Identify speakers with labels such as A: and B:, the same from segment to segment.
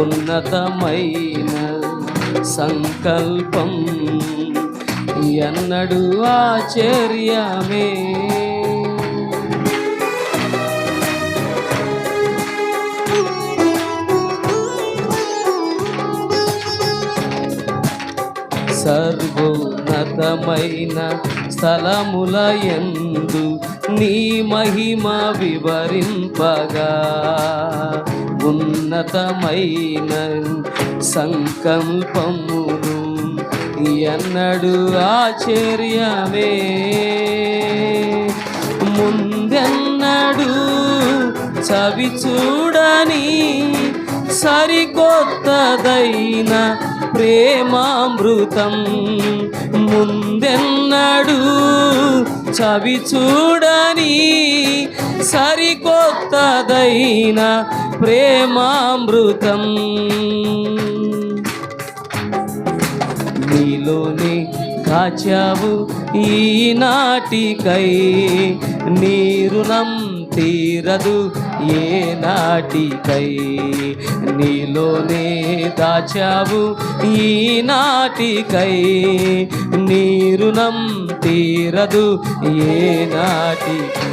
A: ఉన్నతమైన సంకల్పం ఎన్నడు ఆశ్చర్యమే. సర్వోన్నతమైన స్థలముల ఎందు నీ మహిమ వివరింపగా. ఉన్నతమైన సంకల్పములు ఎన్నడు ఆశ్చర్యమే. ముందెన్నడు చవి చూడని సరికొత్తదైన ప్రేమామృతం. ముందెన్నడు చవి చూడని సరికొత్తదైన ప్రేమామృతం. నీలోనే కాచావు ఈనాటికై నీ రుణం తీరదు ఏ నాటికై నీలోనే దాచావు ఈనాటికై నీ రుణం తీరదు ఏ నాటికై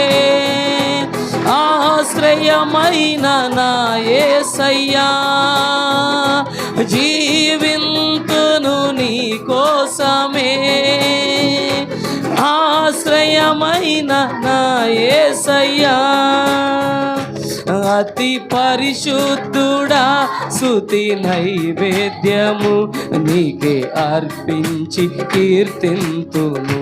A: ఆశ్రయమైన నా యేసయ్యా జీవింతును నీ కోసమే. ఆశ్రయమైన నా యేసయ్యా అతి పరిశుద్ధుడా సుతి నైవేద్యము నీకే అర్పించి కీర్తింతును